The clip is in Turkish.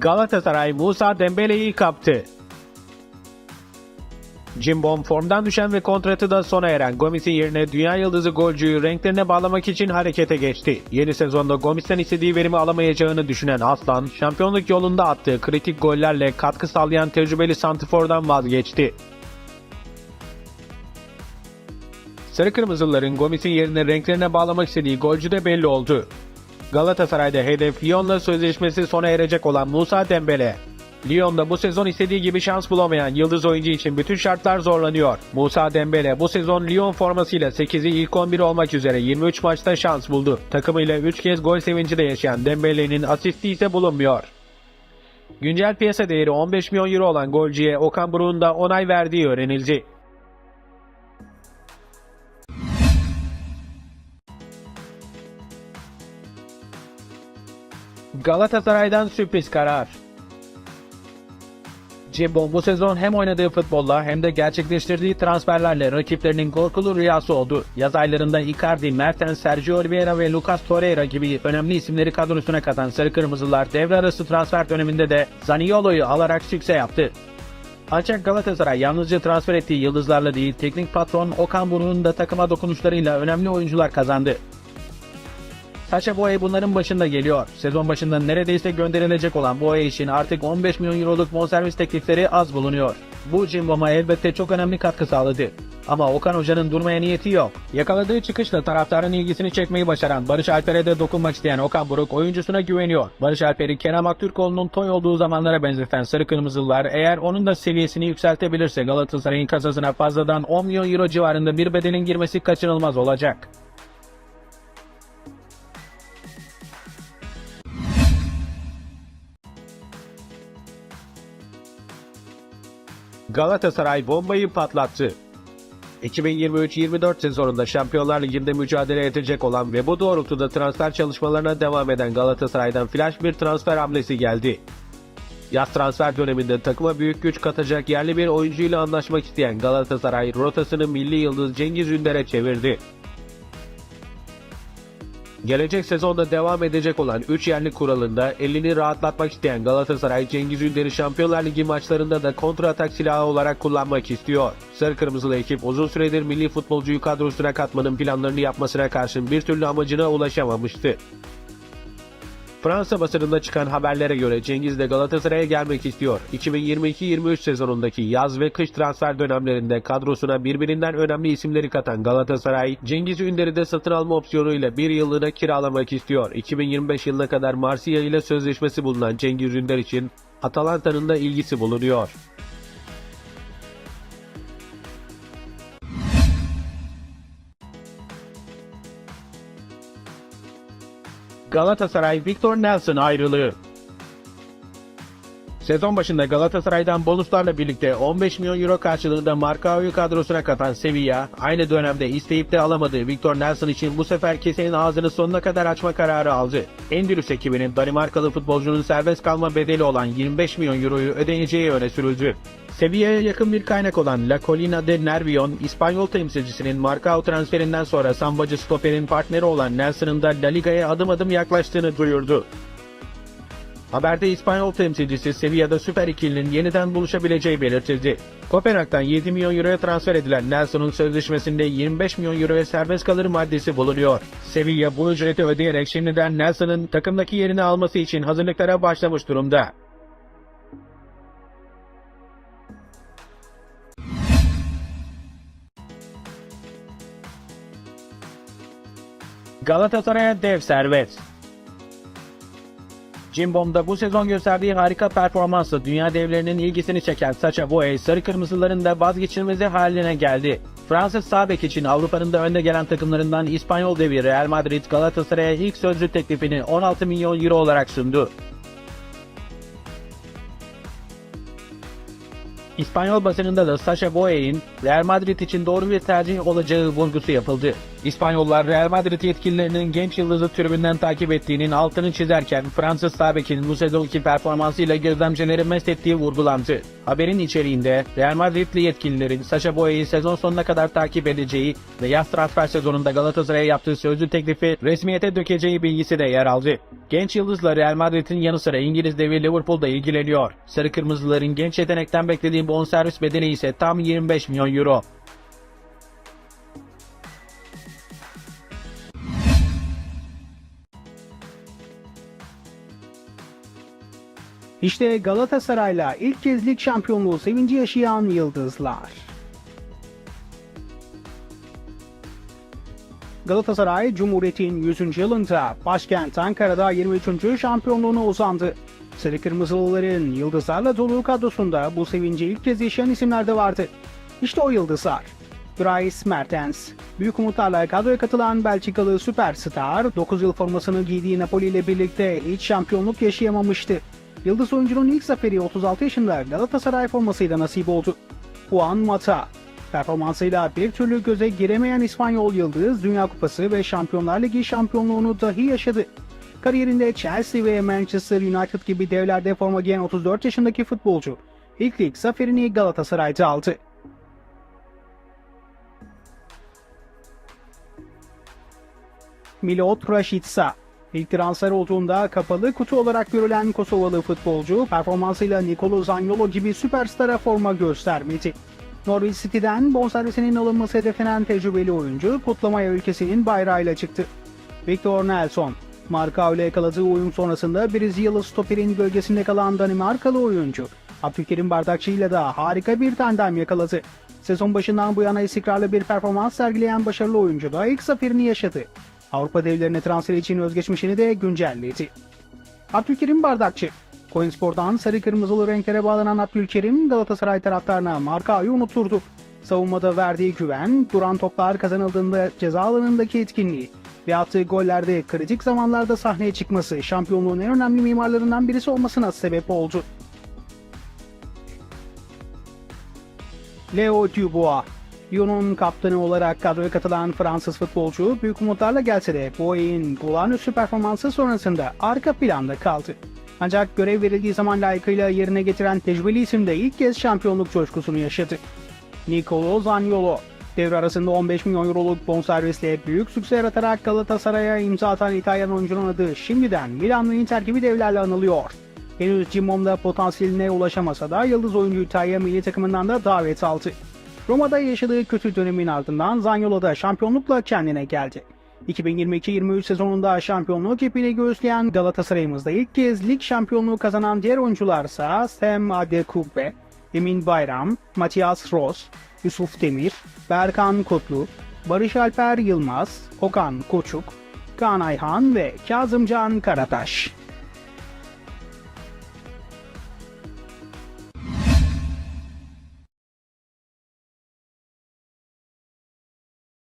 Galatasaray Musa Dembele'yi kaptı. Cimbom formdan düşen ve kontratı da sona eren Gomis'in yerine dünya yıldızı golcüyü renklerine bağlamak için harekete geçti. Yeni sezonda Gomis'ten istediği verimi alamayacağını düşünen Aslan, şampiyonluk yolunda attığı kritik gollerle katkı sağlayan tecrübeli Santifor'dan vazgeçti. Sarı Kırmızılıların Gomis'in yerine renklerine bağlamak istediği golcü de belli oldu. Galatasaray'da hedef Lyon'la sözleşmesi sona erecek olan Musa Dembele. Lyon'da bu sezon istediği gibi şans bulamayan yıldız oyuncu için bütün şartlar zorlanıyor. Musa Dembele bu sezon Lyon formasıyla 8'i ilk 11 olmak üzere 23 maçta şans buldu. Takımıyla 3 kez gol sevinci de yaşayan Dembele'nin asisti ise bulunmuyor. Güncel piyasa değeri 15 milyon euro olan golcüye Okan Buruk'un da onay verdiği öğrenildi. Galatasaray'dan sürpriz karar. Cimbom bu sezon hem oynadığı futbolla hem de gerçekleştirdiği transferlerle rakiplerinin korkulu rüyası oldu. Yaz aylarında Icardi, Mertens, Sergio Oliveira ve Lucas Torreira gibi önemli isimleri kadrosuna katan Sarı Kırmızılar devre arası transfer döneminde de Zaniolo'yu alarak sükse yaptı. Ancak Galatasaray yalnızca transfer ettiği yıldızlarla değil teknik patron Okan Buruk'un da takıma dokunuşlarıyla önemli oyuncular kazandı. Sacha Boey bunların başında geliyor. Sezon başında neredeyse gönderilecek olan Boey için artık 15 milyon euroluk bonservis teklifleri az bulunuyor. Bu Cimbom'a elbette çok önemli katkı sağladı. Ama Okan Hoca'nın durmaya niyeti yok. Yakaladığı çıkışla taraftarın ilgisini çekmeyi başaran Barış Alper'e de dokunmak isteyen Okan Buruk oyuncusuna güveniyor. Barış Alper'i Kerem Aktürkoğlu'nun toy olduğu zamanlara benzeten Sarı Kırmızılılar eğer onun da seviyesini yükseltebilirse Galatasaray'ın kasasına fazladan 10 milyon euro civarında bir bedelin girmesi kaçınılmaz olacak. Galatasaray bombayı patlattı. 2023-24 sezonunda Şampiyonlar Ligi'nde mücadele edecek olan ve bu doğrultuda transfer çalışmalarına devam eden Galatasaray'dan flash bir transfer hamlesi geldi. Yaz transfer döneminde takıma büyük güç katacak yerli bir oyuncuyla anlaşmak isteyen Galatasaray rotasını milli yıldız Cengiz Ünder'e çevirdi. Gelecek sezonda devam edecek olan 3 yerli kuralında elini rahatlatmak isteyen Galatasaray Cengiz Ünder'i Şampiyonlar Ligi maçlarında da kontratak silahı olarak kullanmak istiyor. Sarı Kırmızılı ekip uzun süredir milli futbolcuyu kadrosuna katmanın planlarını yapmasına karşın bir türlü amacına ulaşamamıştı. Fransa basınında çıkan haberlere göre Cengiz de Galatasaray'a gelmek istiyor. 2022-23 sezonundaki yaz ve kış transfer dönemlerinde kadrosuna birbirinden önemli isimleri katan Galatasaray, Cengiz Ünder'i de satın alma opsiyonuyla bir yıllığına kiralamak istiyor. 2025 yılına kadar Marsilya ile sözleşmesi bulunan Cengiz Ünder için Atalanta'nın da ilgisi bulunuyor. Galatasaray Victor Nelson ayrılığı. Sezon başında Galatasaray'dan bonuslarla birlikte 15 milyon euro karşılığında Marcao'yu kadrosuna katan Sevilla, aynı dönemde isteyip de alamadığı Victor Nelson için bu sefer kesenin ağzını sonuna kadar açma kararı aldı. Endülüs ekibinin Danimarkalı futbolcunun serbest kalma bedeli olan 25 milyon euroyu ödeneceği öne sürüldü. Sevilla'ya yakın bir kaynak olan La Colina de Nervion, İspanyol temsilcisinin Marcao transferinden sonra sambacı stoperin partneri olan Nelson'ın da La Liga'ya adım adım yaklaştığını duyurdu. Haberde İspanyol temsilcisi Sevilla'da süper ikilinin yeniden buluşabileceği belirtildi. Kopenhag'dan 7 milyon euroya transfer edilen Nelson'un sözleşmesinde 25 milyon euroya serbest kalır maddesi bulunuyor. Sevilla bu ücreti ödeyerek şimdiden Nelson'ın takımdaki yerini alması için hazırlıklara başlamış durumda. Galatasaray'a dev servet. Cimbom'da bu sezon gösterdiği harika performansla dünya devlerinin ilgisini çeken Sacha Boey, Sarı Kırmızıların da vazgeçilmezi haline geldi. Fransız sağ bek için Avrupa'nın da önde gelen takımlarından İspanyol devi Real Madrid Galatasaray'a ilk sözlü teklifini 16 milyon euro olarak sundu. İspanyol basınında da Sacha Boey'in Real Madrid için doğru bir tercih olacağı vurgusu yapıldı. İspanyollar Real Madrid yetkililerinin genç yıldızı tribünden takip ettiğinin altını çizerken Fransız sağ bekin bu sezonki performansıyla gözlemcileri mest ettiği vurgulandı. Haberin içeriğinde Real Madridli yetkililerin Sacha Boey'i sezon sonuna kadar takip edeceği ve yaz transfer sezonunda Galatasaray'a yaptığı sözlü teklifi resmiyete dökeceği bilgisi de yer aldı. Genç yıldızla Real Madrid'in yanı sıra İngiliz devi Liverpool'da ilgileniyor. Sarı Kırmızıların genç yetenekten beklediği bonservis bedeli ise tam 25 milyon euro. İşte Galatasaray'la ilk kez lig şampiyonluğu sevinci yaşayan yıldızlar. Galatasaray, Cumhuriyet'in 100. yılında başkent Ankara'da 23. şampiyonluğuna uzandı. Sarı Kırmızılıların yıldızlarla dolu kadrosunda bu sevinci ilk kez yaşayan isimler de vardı. İşte o yıldızlar. Dries Mertens. Büyük umutlarla kadroya katılan Belçikalı süperstar 9 yıl formasını giydiği Napoli ile birlikte hiç şampiyonluk yaşayamamıştı. Yıldız oyuncunun ilk zaferi 36 yaşında Galatasaray formasıyla nasip oldu. Juan Mata. Performansıyla bir türlü göze giremeyen İspanyol Yıldız Dünya Kupası ve Şampiyonlar Ligi şampiyonluğunu dahi yaşadı. Kariyerinde Chelsea ve Manchester United gibi devlerde forma giyen 34 yaşındaki futbolcu ilk lig zaferini Galatasaray'da aldı. Milot Rashica İlk transfer olduğunda kapalı kutu olarak görülen Kosovalı futbolcu performansıyla Nicolo Zaniolo gibi süperstara forma göstermedi. Norwich City'den bonservisinin alınması hedeflenen tecrübeli oyuncu kutlamaya ülkesinin bayrağıyla çıktı. Victor Nelson, Marka ile yakaladığı uyum sonrasında Brezilyalı stoperin gölgesinde kalan Danimarkalı oyuncu Abdülkerim Bardakçı ile de harika bir tandem yakaladı. Sezon başından bu yana istikrarlı bir performans sergileyen başarılı oyuncu da ilk zaferini yaşadı. Avrupa devlerine transfer için özgeçmişini de güncelledi. Abdülkerim Bardakçı Coinspor'dan sarı kırmızılı renklere bağlanan Abdülkerim Galatasaray taraftarına markayı unutturdu. Savunmada verdiği güven, duran toplar kazanıldığında ceza alanındaki etkinliği ve attığı gollerde kritik zamanlarda sahneye çıkması şampiyonluğun en önemli mimarlarından birisi olmasına sebep oldu. Leo Dubois Lyon'un kaptanı olarak kadroya katılan Fransız futbolcu büyük umutlarla gelse de Boey'in olağanüstü performansı sonrasında arka planda kaldı. Ancak görev verildiği zaman layıkıyla yerine getiren tecrübeli isim de ilk kez şampiyonluk coşkusunu yaşadı. Nicolo Zaniolo devre arasında 15 milyon euroluk bonservisle büyük sükse yaratarak Galatasaray'a imza atan İtalyan oyuncunun adı şimdiden Milan ve Inter gibi devlerle anılıyor. Henüz Cimbom'da potansiyeline ulaşamasa da yıldız oyuncu İtalya milli takımından da davet aldı. Roma'da yaşadığı kötü dönemin ardından Zaniolo'da şampiyonlukla kendine geldi. 2022-23 sezonunda şampiyonluk ipini göğüsleyen Galatasaray'ımızda ilk kez lig şampiyonluğu kazanan diğer oyuncularsa Sam Adekugbe, Emin Bayram, Matias Ross, Yusuf Demir, Berkan Kutlu, Barış Alper Yılmaz, Okan Koçuk, Kaan Ayhan ve Kazımcan Karataş.